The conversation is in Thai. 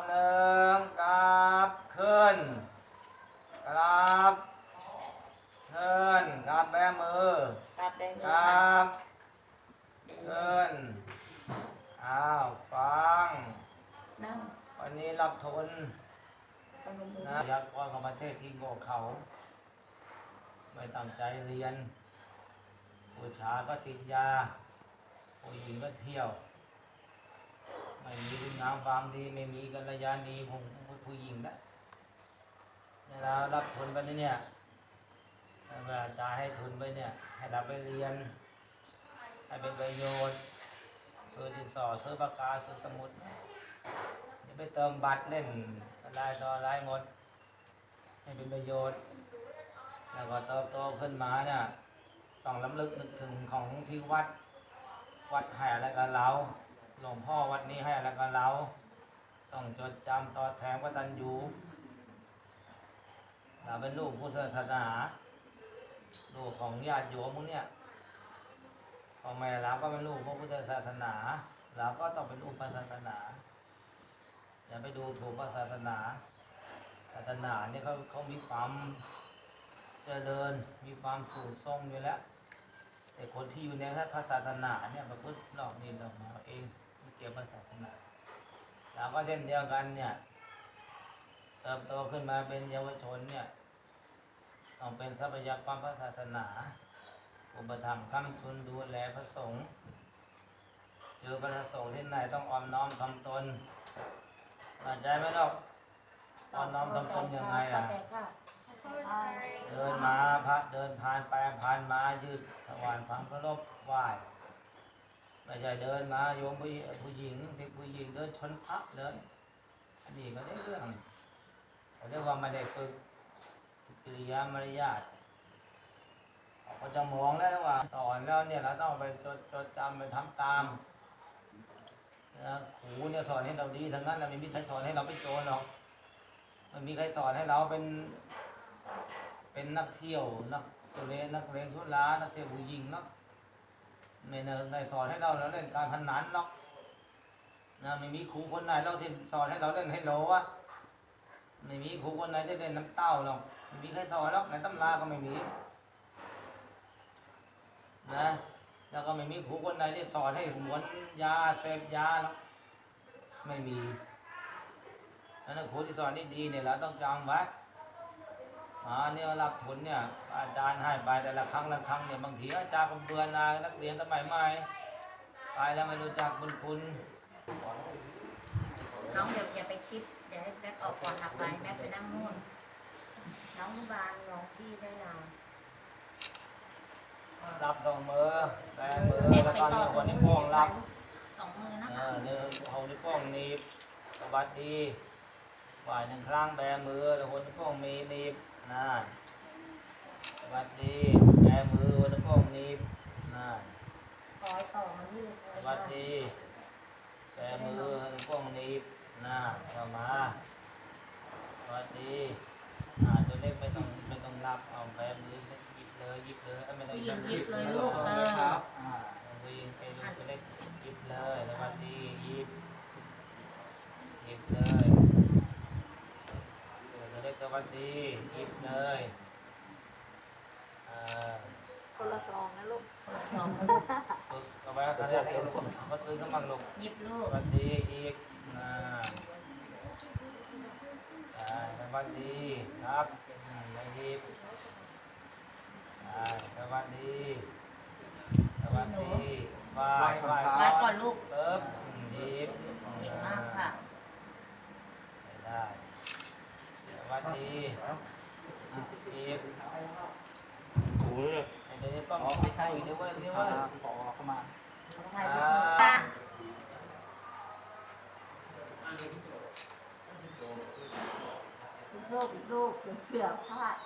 บหนึ่งกราบขึ้นกราบขึ้นกราบแบมือตัดได้เลคยรับขึ้นอ้าวฟัง นั่งวันนี้รับทุนพนมมือนะยักษ์กรของประเทศที่โง่เขา ไม่ตั้งใจเรียน ผู้ชายก็ติดยา ผู้หญิงก็เที่ยว ไม่มีคุณงามความดีไม่มีกัลยาณีของผู้หญิงนะเวลารับทุนไปเนี่ยเวลาจ่ายให้ทุนไปเนี่ยให้เราไปเรียน ให้เป็นประโยชน์ซื้อดินสอซื้อปากกาซื้อสมุดอย่าไปเติมบัตรเล่นอะไรต่ออะไรหมด ให้เป็นประโยชน์ แล้วก็เติบโตขึ้นมาเนี่ยต้องล้ำลึกนึกถึงของที่วัดวัดให้อะไรกับเรา หลวงพ่อวัดนี้ให้อะไรกับเรา ต้องจดจำต่อแทนกตัญญูเราเป็นลูกพุทธศาสนาลูกของญาติโยมพวกเนี้ยพ่อแม่เราก็เป็นลูกพระพุทธศาสนาเราก็ต้องเป็นลูกพระศาสนาอย่าไปดูถูกพระศาสนา ศาสนาเนี่ยเขาเขามีความเจริญมีความสูงส่งอยู่แล้ว แต่คนที่อยู่ในพระศาสนาเนี่ยประพฤตินอกนี่นอกมาเอง เกี่ยวกับศาสนาเราก็เช่นเดียวกันเนี่ยเติบโตขึ้นมาเป็นเยาวชนเนี่ยต้องเป็นทรัพยากรพระศาสนา อุปถัมภ์ค้ำทุนดูแลพระสงฆ์เจอพระสงฆ์ที่ไหนต้องออมน้อมทำตนเข้าใจไหมลูกออมน้อมทำตนยังไงอะแต่ค่ะเดินมาพระเดินผ่านไปผ่านมายืดถวายความเคารพไหว้ ไม่ใช่เดินมาโยมผู้หญิงผู้หญิงเด็กผู้หญิงเดินชนพระเลยอันนี้ก็ได้เรื่องเรียกว่าไม่ได้ฝึกกิริยามารยาทเขาก็จะมองแล้วว่าสอนแล้วเนี่ยเราต้องไปจดจดจำไปทำตามนะครูเนี่ยสอนให้เราดีทั้งนั้นเราไม่มีใครสอนให้เราเป็นโจรหรอกไม่มีใครสอนให้เราเป็น เป็นนักเที่ยวนักเล่นนักเล่นชุดล้านักเที่ยวผู้หญิงเนาะ ไม่เนยไม่สอนให้เราเราเล่นการพนันเนาะนะไม่มีครูคนไหนเราที่สอนให้เราเล่นให้โลวะไม่มีครูคนไหนที่เล่นน้ำเต้าหรอกไม่มีใครสอนหรอกในตำราก็ไม่มีนะแล้วก็ไม่มีครูคนไหนที่สอนให้หมวนยาเสพยาหรอกไม่มีนนั้นครูที่สอนนี่ดีเนี่ยเราต้องจำไว้ อ่าเนี่ยรับทุนเนี่ย อาจารย์ให้ไปแต่ละครั้งละครั้งเนี่ยบางทีอาจารย์ก็เบื่อหนายนักเรียนสมัยใหม่ไปแล้วไม่รู้จักบุญคุณน้องเดี๋ยวอย่าไปคิดเดี๋ยวให้แม็กออกก่อนหลับไปแม็กไปนั่งนู่นน้องบานน้องพี่ได้ยาวรับสองมือแต่มือแล้วก็นิ้วคนนิ้วโป้งรับสองมือนะเออนิ้วเอานิ้วโป้งหนีบสวัสดีฝ่ายหนึ่งครั้งแบมือแล้วคนนิ้วโป้งมีหนีบ นั่นสวัสดีแบมือคนนิ้วโป้งหนีบนั่นคอยต่อมายืดสวัสดีแบมือนิ้วโป้งหนีบนั่นเข้ามาสวัสดีอ่าตัวเล็กไม่ต้องไม่ต้องรับเอาแบมือหยิบเลยหยิบเลยเอ้ยไม่ต้องผู้หญิงแบหยิบเลยลูกเอออ่าตัวเองไอ้ลูกตัวเล็กหยิบเลยสวัสดีหยิบหยิบเลยตัวเล็กสวัสดีหยิบ เลยอ่าคนละซองนะลูกคนละซองฝึกเอาไว้เขาเรียกเองเขาตื่นขึ้นมาลูกหยิบลูสกวัสดีหยิบอ่าอ่าสวัสดีครับอืมแล้วหยิบอ่าสวัสดีสวัสดีไหว้ไหว้ไว้ก่อนลูก เอิบดีบเก่งมากค่ะ ได้สวัสดีดีบ โอ้ยเดี๋ยวต้องไม่ใช่เดี๋ยวว่าเดี๋ยวว่าขอเข้ามาถ่ายรูปค่ะลูกลูกเสือพลาด